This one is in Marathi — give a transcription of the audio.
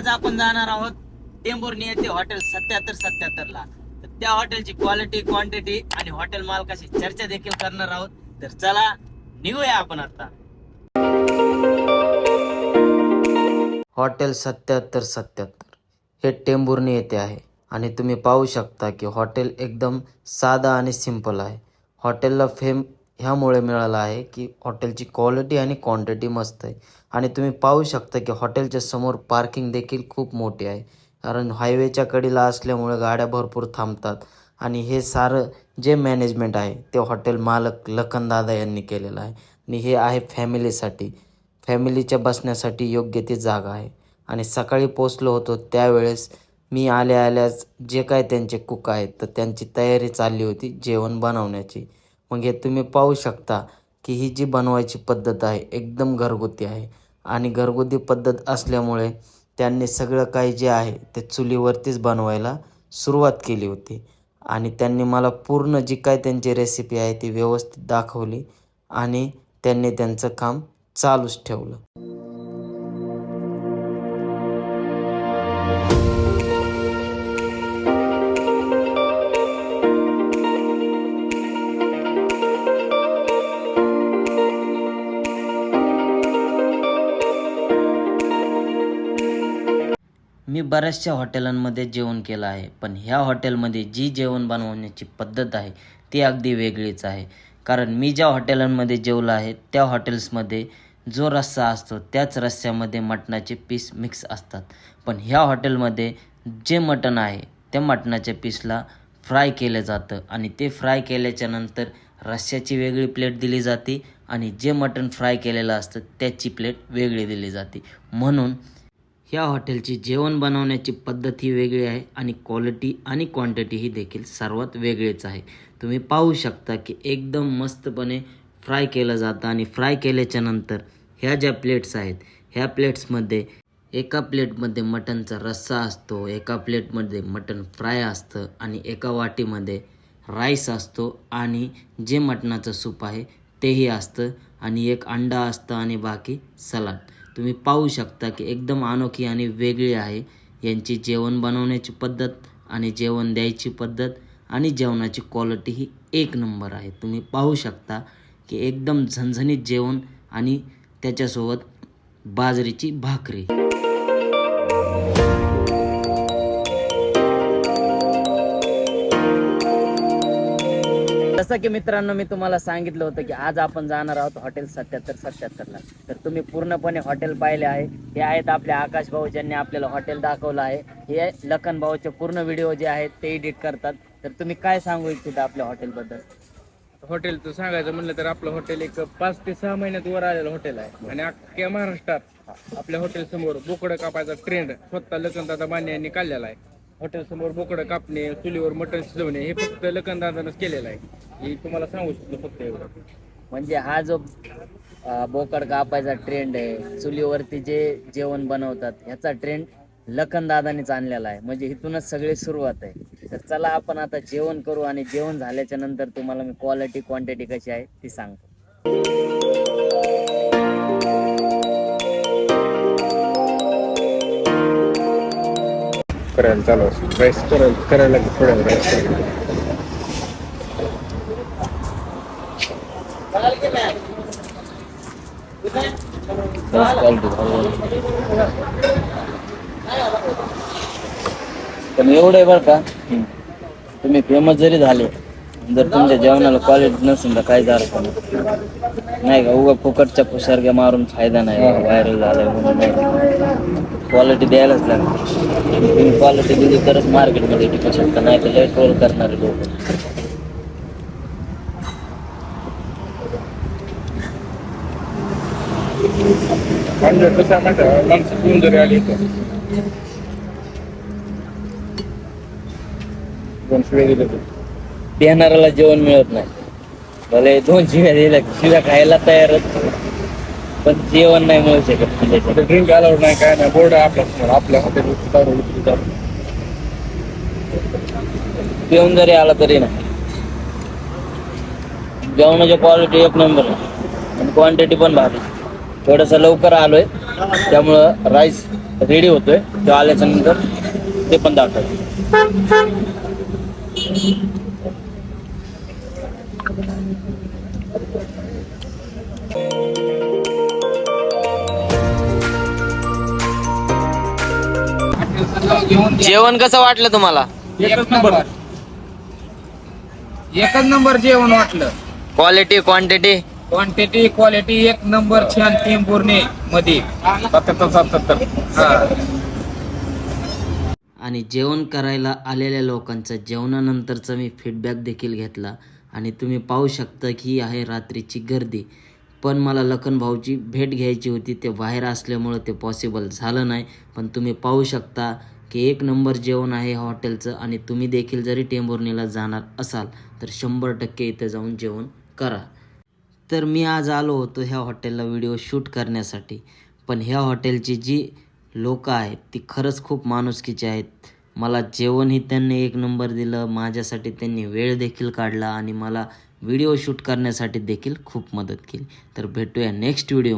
जाणार आहोत टेंबुर्णी येथे हॉटेल सत्याहत्तर सत्याहत्तर ला. तर त्या हॉटेलची क्वालिटी क्वांटिटी आणि हॉटेल मालकाशी चर्चा देखील करणार आहोत. तर चला निघूया आपण आता. हॉटेल सत्याहत्तर सत्याहत्तर. हे टेंबुर्णी येथे आहे. आणि तुम्ही पाहू शकता की हॉटेल एकदम साधा आणि सिंपल आहे. हॉटेलला फेम ह्यामुळे मिळाला आहे की हॉटेलची क्वालिटी आणि क्वांटिटी मस्त आहे. आणि तुम्ही पाहू शकता की हॉटेलच्या समोर पार्किंग देखील खूप मोठी आहे. कारण हायवेच्या कडीला असल्यामुळे गाड्या भरपूर थांबतात. आणि हे सारं जे मॅनेजमेंट आहे ते हॉटेल मालक लखनदादा यांनी केलेलं आहे. आणि हे आहे फॅमिलीसाठी. फॅमिलीच्या बसण्यासाठी योग्य ती जागा आहे. आणि सकाळी पोचलो होतो त्यावेळेस मी आल्या आल्याच जे काय त्यांचे कुक आहेत तर त्यांची तयारी चालली होती जेवण बनवण्याची. मग हे तुम्ही पाहू शकता की ही जी बनवायची पद्धत आहे एकदम घरगुती आहे. आणि घरगुती पद्धत असल्यामुळे त्यांनी सगळं काही जे आहे ते चुलीवरतीच बनवायला सुरुवात केली होती. आणि त्यांनी मला पूर्ण जी काय त्यांची रेसिपी आहे ती व्यवस्थित दाखवली आणि त्यांनी त्यांचं काम चालूच ठेवलं. मी बऱ्याचशा हॉटेलांमध्ये जेवण केलं आहे पण ह्या हॉटेलमध्ये जी जेवण बनवण्याची पद्धत आहे ती अगदी वेगळीच आहे. कारण मी ज्या हॉटेलांमध्ये जेवलं आहे त्या हॉटेल्समध्ये जो रस्सा असतो त्याच रस्स्यामध्ये मटणाचे पीस मिक्स असतात. पण ह्या हॉटेलमध्ये जे मटण आहे त्या मटणाच्या पीसला फ्राय केलं जातं आणि ते फ्राय केल्याच्यानंतर रस्स्याची वेगळी प्लेट दिली जाते आणि जे मटण फ्राय केलेलं असतं त्याची प्लेट वेगळी दिली जाते. म्हणून ह्या हॉटेलची जेवण बनवण्याची पद्धत ही वेगळी आहे आणि क्वालिटी आणि क्वांटिटी ही देखील सर्वात वेगळीच आहे. तुम्ही पाहू शकता की एकदम मस्तपणे फ्राय केलं जातं आणि फ्राय केल्याच्यानंतर ह्या ज्या प्लेट्स आहेत ह्या प्लेट्समध्ये एका प्लेटमध्ये मटनचा रस्सा असतो एका प्लेटमध्ये मटन फ्राय असतं आणि एका वाटीमध्ये राईस असतो आणि जे मटणाचं सूप आहे तेही असतं आणि एक अंडा असतं आणि बाकी सलाड तुम्ही पाहू शकता की एकदम अनोखी आणि वेगळी आहे. यांची जेवण बनवण्याची पद्धत आणि जेवण द्यायची पद्धत आणि जेवणाची क्वालिटी ही एक नंबर आहे. तुम्ही पाहू शकता की एकदम झणझणीत जेवण आणि त्याच्यासोबत बाजरीची भाकरी. जसं की मित्रांनो मी तुम्हाला सांगितलं होतं की आज आपण जाणार आहोत हॉटेल सत्याहत्तर सत्याहत्तरला. तर तुम्ही पूर्णपणे हॉटेल पाहिले आहे. हे आहेत आपले आकाश भाऊ ज्यांनी आपल्याला हॉटेल दाखवलं आहे. हे लखन भाऊचे पूर्ण व्हिडिओ जे आहेत ते एडिट करतात. तर तुम्ही काय सांगू इच्छिता आपल्या हॉटेलबद्दल? हॉटेलचं सांगायचं म्हणलं तर आपलं हॉटेल एक पाच ते सहा महिन्यात वर आलेलं हॉटेल आहे. आणि अख्ख्या महाराष्ट्रात आपल्या हॉटेल समोर बोकडं कापायचा ट्रेंड स्वतः लखनदादा माने यांनी काढलेला आहे. हॉटेल समोर बोकडं कापणे चुलीवर मटण शिजवणे हे फक्त लखनदादानंच केलेलं आहे. हे तुम्हाला सांगू शकतो फक्त एवढं. म्हणजे हा जो अं, बोकड कापायचा ट्रेंड आहे चुलीवरती जे जेवण बनवतात ह्याचा ट्रेंड लखनदादानीच आणलेला आहे. म्हणजे इथूनच सगळी सुरुवात आहे. तर चला आपण आता जेवण करू आणि जेवण झाल्याच्यानंतर तुम्हाला मी क्वालिटी क्वांटिटी कशी आहे ती सांगतो. करायला चालू राईस करायला करायला लागेल थोड्या पण एवढं आहे बरं का? तुम्ही फेमस जरी झाले जर तुमच्या जेवणाला क्वालिटी नसेल तर काय झालं नाही नाही का उगा फुकटच्या पुसारग्या मारून फायदा नाही व्हायरल झालाय म्हणून नाही क्वालिटी द्यायलाच लागते तुम्ही क्वालिटी दिली तरच मार्केटमध्ये टिकू शकता नाही तर ट्रोल करणारे लोक. देणाऱ्याला जेवण मिळत नाही. भले दोन शिव्या दिल्या शिव्या खायला तयारच पण जेवण नाही मिळू शकत म्हणजे ड्रिंक अलाउड नाही काय नाही बोर्ड आपल्या आपल्या हॉटेल. पिऊन जरी आला तरी नाही. जेवणाची क्वालिटी एक नंबर आहे. आणि क्वांटिटी पण भारी थोडंसं लवकर आलोय त्यामुळं राईस रेडी होतोय. तो आल्याच्यानंतर ते पण दाखवतो. जेवण कसं वाटलं तुम्हाला? एकच नंबर. एकच नंबर जेवण वाटलं. क्वालिटी क्वांटिटी क्वांटिटी क्वालिटी एक नंबर छान टेम्पोरने मध्ये सत्तर सत्तर हा. आणि जेवण करायला आलेल्या लोकांचा जेवणानंतरचा मी फीडबॅक देखील घेतला. आणि तुम्ही पाहू शकता की ही आहे रात्रीची गर्दी. पण मला लखन भाऊची भेट घ्यायची होती ते बाहेर असल्यामुळं ते पॉसिबल झालं नाही. पण तुम्ही पाहू शकता की एक नंबर जेवण आहे हॉटेलचं आणि तुम्ही देखील जरी टेंभुर्णीला जाणार असाल तर शंभर टक्के इथे जाऊन जेवण करा. तर मी आज आलो होतो ह्या हॉटेलला व्हिडिओ शूट करण्यासाठी. पण ह्या हॉटेलची जी लोकं आहेत ती खरंच खूप माणुसकीची आहेत. मला जेवणही त्यांनी एक नंबर दिलं माझ्यासाठी त्यांनी वेळ देखील काढला आणि मला व्हिडिओ शूट करण्यासाठी देखील खूप मदत केली. तर भेटूया नेक्स्ट व्हिडिओमध्ये.